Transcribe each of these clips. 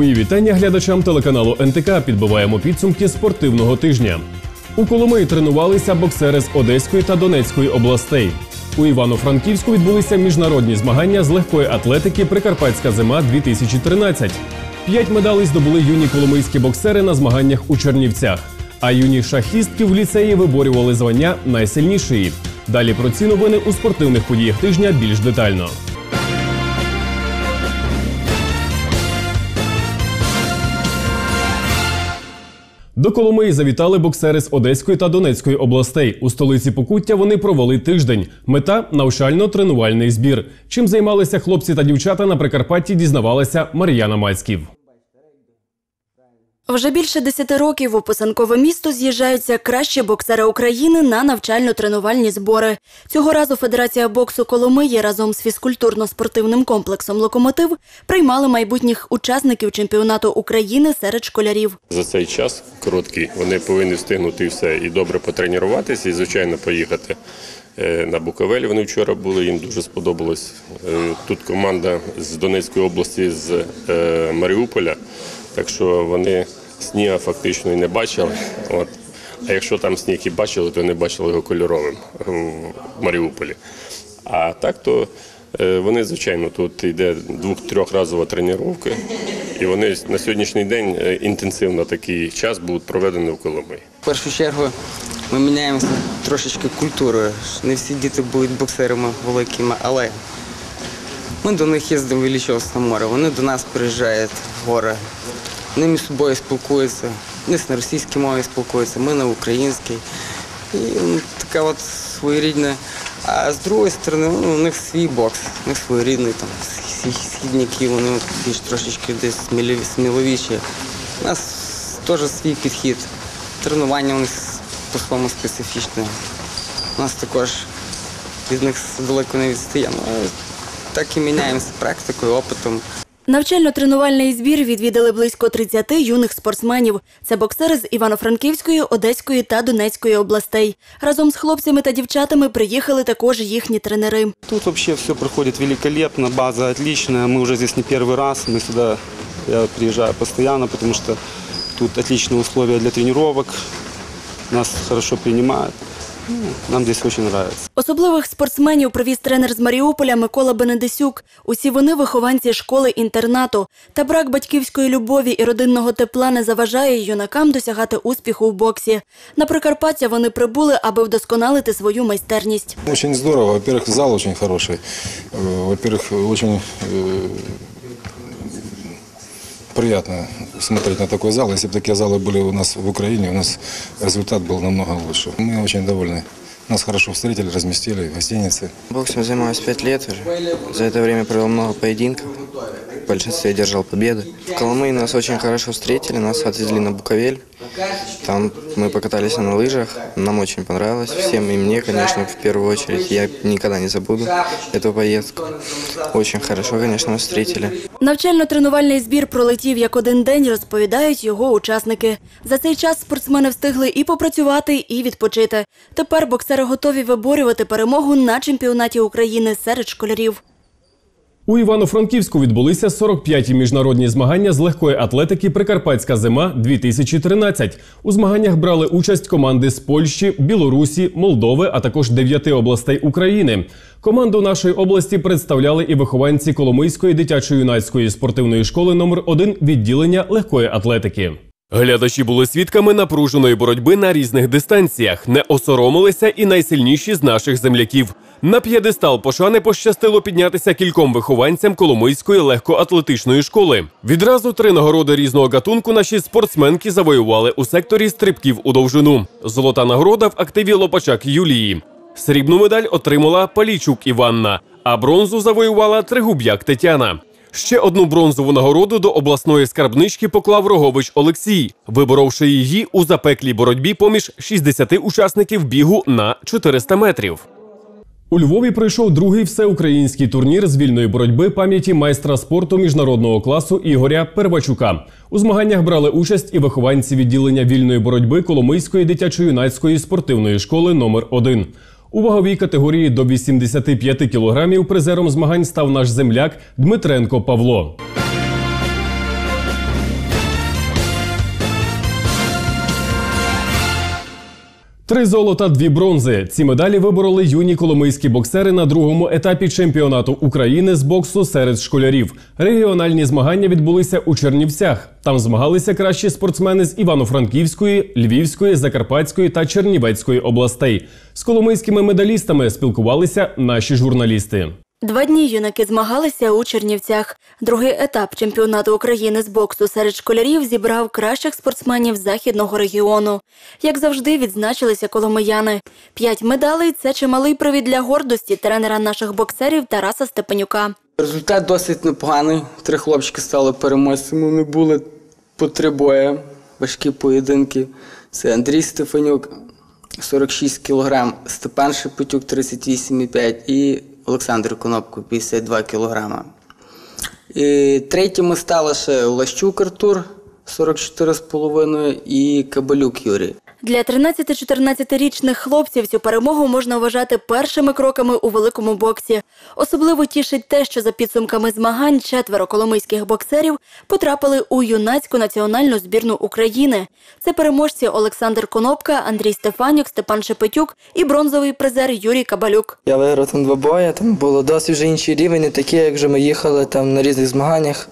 Мої вітання глядачам телеканалу НТК. Підбиваємо підсумки спортивного тижня. У Коломиї тренувалися боксери з Одеської та Донецької областей. У Івано-Франківську відбулися міжнародні змагання з легкої атлетики Прикарпатська зима 2013. П'ять медалей здобули юні коломийські боксери на змаганнях у Чернівцях. А юні шахістки в ліцеї виборювали звання найсильнішої. Далі про ці новини у спортивних подіях тижня більш детально. До Коломиї завітали боксери з Одеської та Донецької областей. У столиці Покуття вони провели тиждень. Мета навчально-тренувальний збір. Чим займалися хлопці та дівчата на Прикарпатті, дізнавалася Мар'яна Мацьків. Вже більше десяти років у писанкове місто з'їжджаються кращі боксери України на навчально-тренувальні збори. Цього разу Федерація боксу Коломиї разом з фізкультурно-спортивним комплексом Локомотив приймали майбутніх учасників чемпіонату України серед школярів. За цей час короткий вони повинні встигнути все і добре потренуватися, і звичайно поїхати е, на Буковель. Вони вчора були, їм дуже сподобалось. Е, Тут команда з Донецької області, з е, Маріуполя, так що вони сніга фактично і не бачили. От. А якщо там сніг і бачили, то не бачили його кольоровим в Маріуполі. А так то е, вони, звичайно, тут йде двох-трьохразова тренування, і вони на сьогоднішній день е, інтенсивно такий час будуть проведені в Коломиї. В першу чергу ми міняємося трошечки культурою. Не всі діти будуть боксерами великими, але ми до них їздимо в Іллічовське море, вони до нас приїжджають в гори. Вони між собою спілкуються, вони на російській мові спілкуються, ми на українській. І ну, така от своєрідна. А з другої сторони, ну, у них свій бокс, у них своєрідний там схі- східники, вони більш трошечки десь сміловіші. У нас теж свій підхід. Тренування у них по-своєму специфічне. У нас також від них далеко не відстаємо. Так і міняємося практикою, опитом. Навчально-тренувальний збір відвідали близько 30 юних спортсменів. Це боксери з Івано-Франківської, Одеської та Донецької областей. Разом з хлопцями та дівчатами приїхали також їхні тренери. Тут вообще все проходит великолепно, база отличная. Мы уже здесь не первый раз, мы сюда, я приезжаю постоянно, потому что тут отличные условия для тренировок, нас хорошо принимают. Ну, Нам здесь очень нравится. Особливих спортсменів привіз тренер з Маріуполя Микола Бенедисюк. Усі вони вихованці школи-інтернату. Та брак батьківської любові і родинного тепла не заважає юнакам досягати успіху у боксі. На Прикарпаття вони прибули, аби вдосконалити свою майстерність. Очень здорово. Во-первых, зал очень хороший. Э, Во-первых, очень э, приятно смотреть на такой зал. Если бы такие залы были у нас в Украине, у нас результат был намного лучше. Мы очень довольны. Нас хорошо встретили, разместили в гостинице. Боксом занимаюсь пять лет уже. За это время провел много поединков. В большинстве одержал победы. В Коломые нас очень хорошо встретили, нас отвезли на Буковель. Там мы покатались на лыжах. Нам очень понравилось. Всем и мне, конечно, в первую очередь. Я никогда не забуду эту поездку. Очень хорошо, конечно, нас встретили. Навчально-тренувальний збір пролетів як один день, розповідають його учасники. За цей час спортсмени встигли і попрацювати, і відпочити. Тепер боксери готові виборювати перемогу на чемпіонаті України серед школярів. У Івано-Франківську відбулися 45-ті міжнародні змагання з легкої атлетики Прикарпатська зима 2013. У змаганнях брали участь команди з Польщі, Білорусі, Молдови, а також дев'яти областей України. Команду нашої області представляли і вихованці Коломийської дитячо-юнацької спортивної школи номер 1 відділення легкої атлетики. Глядачі були свідками напруженої боротьби на різних дистанціях, не осоромилися і найсильніші з наших земляків. На п'єдестал пошани пощастило піднятися кільком вихованцям Коломийської легкоатлетичної школи. Відразу три нагороди різного гатунку наші спортсменки завоювали у секторі стрибків у довжину. Золота нагорода в активі Лопачак Юлії. Срібну медаль отримала Палійчук Іванна, а бронзу завоювала Тригуб'як Тетяна. Ще одну бронзову нагороду до обласної скарбнички поклав Рогович Олексій, виборовши її у запеклій боротьбі поміж 60 учасників бігу на 400 метрів. У Львові пройшов другий всеукраїнський турнір з вільної боротьби пам'яті майстра спорту міжнародного класу Ігоря Первачука. У змаганнях брали участь і вихованці відділення вільної боротьби Коломийської дитячо-юнацької спортивної школи номер 1 У ваговій категорії до 85 кілограмів призером змагань став наш земляк Дмитренко Павло. Три золота, дві бронзи. Ці медалі вибороли юні коломийські боксери на другому етапі чемпіонату України з боксу серед школярів. Регіональні змагання відбулися у Чернівцях. Там змагалися кращі спортсмени з Івано-Франківської, Львівської, Закарпатської та Чернівецької областей. З коломийськими медалістами спілкувалися наші журналісти. Два дні юнаки змагалися у Чернівцях. Другий етап чемпіонату України з боксу серед школярів зібрав кращих спортсменів західного регіону. Як завжди, відзначилися коломияни. П'ять медалей це чималий привід для гордості тренера наших боксерів Тараса Степанюка. Результат досить непоганий. Три хлопчики стали переможцями. Вони були по три бої, важкі поєдинки. Це Андрій Стефанюк, 46 кг, Степан Шепетюк, 38,5 і Олександр Конопку 52 кг. І третіми стали ще Лащук Артур, 44,5 і Кабалюк Юрій. Для 13-14-річних хлопців цю перемогу можна вважати першими кроками у великому боксі. Особливо тішить те, що за підсумками змагань четверо коломийських боксерів потрапили у юнацьку національну збірну України. Це переможці Олександр Конопка, Андрій Стефанюк, Степан Шепетюк і бронзовий призер Юрій Кабалюк. Я виграв там два бої, там було досить вже інший рівень, не такі, як вже ми їхали там на різних змаганнях.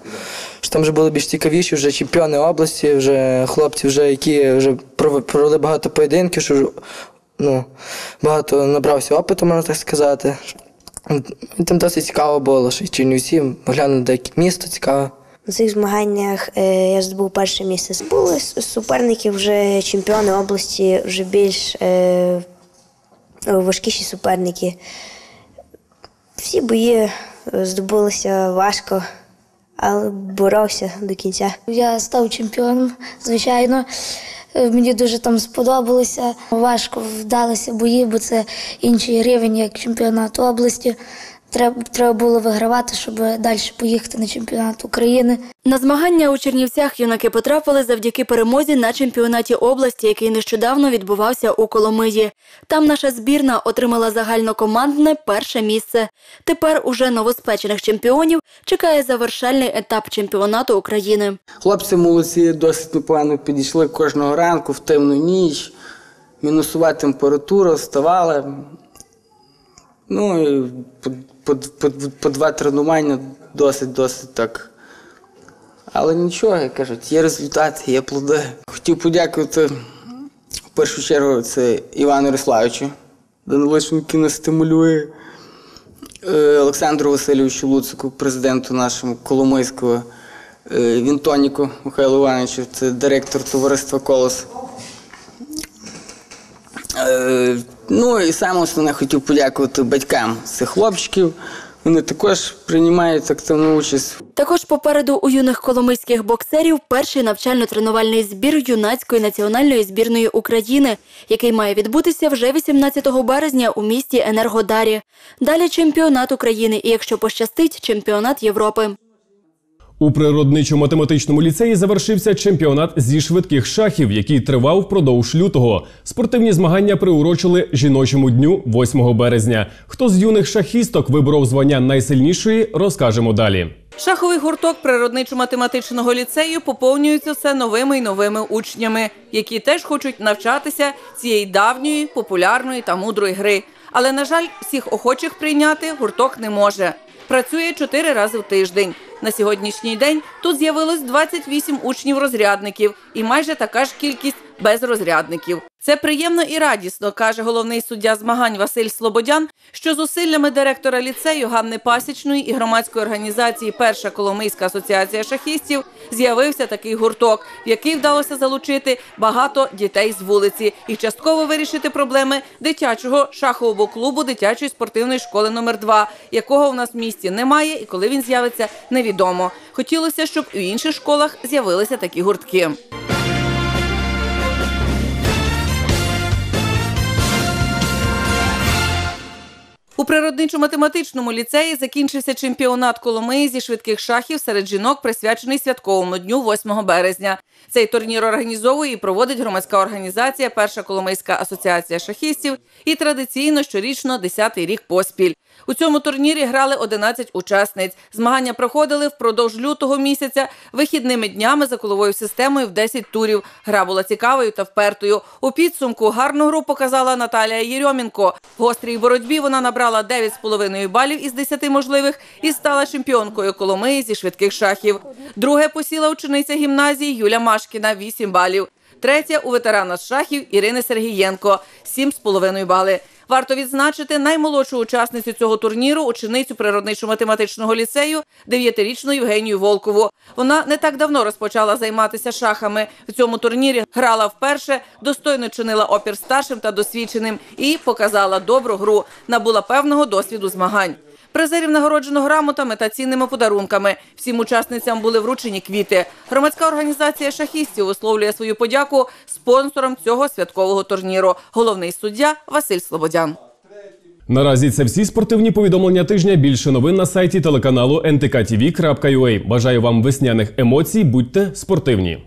Що Там вже були більш цікавіші, вже чемпіони області, вже хлопці, вже, які вже провели багато поєдинків, що ну, багато набрався опиту, можна так сказати. Там досить цікаво було, що і Чернівці, поглянути деякі місто цікаве. На цих змаганнях е, я здобув перше місце. Були суперники вже чемпіони області, вже більш е, важкіші суперники. Всі бої е, здобулися важко, але боровся до кінця. Я став чемпіоном, звичайно. Е, Мені дуже там сподобалося. Важко вдалися бої, бо це інший рівень, як чемпіонат області. Треба, треба було вигравати, щоб далі поїхати на чемпіонат України. На змагання у Чернівцях юнаки потрапили завдяки перемозі на чемпіонаті області, який нещодавно відбувався у Коломиї. Там наша збірна отримала загальнокомандне перше місце. Тепер уже новоспечених чемпіонів чекає завершальний етап чемпіонату України. Хлопці молодці досить непогано підійшли кожного ранку в темну ніч, мінусова температура, вставали. Ну і по, по, по, два тренування досить, досить так. Але нічого, як кажуть, є результати, є плоди. Хотів подякувати в першу чергу це Івану Ярославовичу, Данилишин, нас стимулює. Е, Олександру Васильовичу Луцику, президенту нашому Коломийського, е, Вінтоніку Михайлу Івановичу, це директор товариства Колос. Ну і саме основне хотів подякувати батькам цих хлопчиків. Вони також приймають активну участь Також попереду у юних коломийських боксерів перший навчально-тренувальний збір юнацької національної збірної України, який має відбутися вже 18 березня у місті Енергодарі. Далі чемпіонат України і, якщо пощастить, чемпіонат Європи. У природничо-математичному ліцеї завершився чемпіонат зі швидких шахів, який тривав впродовж лютого. Спортивні змагання приурочили жіночому дню 8 березня. Хто з юних шахісток виборов звання найсильнішої, розкажемо далі. Шаховий гурток природничо-математичного ліцею поповнюється все новими й новими учнями, які теж хочуть навчатися цієї давньої, популярної та мудрої гри. Але, на жаль, всіх охочих прийняти гурток не може. Працює чотири рази в тиждень. На сьогоднішній день тут з'явилось 28 учнів-розрядників і майже така ж кількість безрозрядників. Це приємно і радісно, каже головний суддя змагань Василь Слободян, що зусиллями директора ліцею Ганни Пасічної і громадської організації Перша Коломийська асоціація шахістів з'явився такий гурток, в який вдалося залучити багато дітей з вулиці і частково вирішити проблеми дитячого шахового клубу дитячої спортивної школи номер 2 якого в нас в місті немає, і коли він з'явиться, невідомо. Хотілося, щоб в інших школах з'явилися такі гуртки. У природничо-математичному ліцеї закінчився чемпіонат Коломиї зі швидких шахів серед жінок, присвячений святковому дню 8 березня. Цей турнір організовує і проводить громадська організація Перша Коломийська асоціація шахістів і традиційно щорічно 10-й рік поспіль. У цьому турнірі грали 11 учасниць. Змагання проходили впродовж лютого місяця вихідними днями за коловою системою в 10 турів. Гра була цікавою та впертою. У підсумку гарну гру показала Наталія Єрьомінко. В гострій боротьбі вона набрала 9,5 балів із 10 можливих і стала чемпіонкою Коломиї зі швидких шахів. Друге посіла учениця гімназії Юля Машкіна 8 балів. Третя у ветерана з шахів Ірини Сергієнко 7,5 бали. Варто відзначити наймолодшу учасницю цього турніру, ученицю природничо-математичного ліцею, дев'ятирічну Євгенію Волкову. Вона не так давно розпочала займатися шахами. В цьому турнірі грала вперше, достойно чинила опір старшим та досвідченим і показала добру гру. Набула певного досвіду змагань. Призерів нагороджено грамотами та цінними подарунками. Всім учасницям були вручені квіти. Громадська організація шахістів висловлює свою подяку спонсорам цього святкового турніру. Головний суддя Василь Слободян. Наразі це всі спортивні повідомлення тижня. Більше новин на сайті телеканалу ntktv.ua. Бажаю вам весняних емоцій. Будьте спортивні.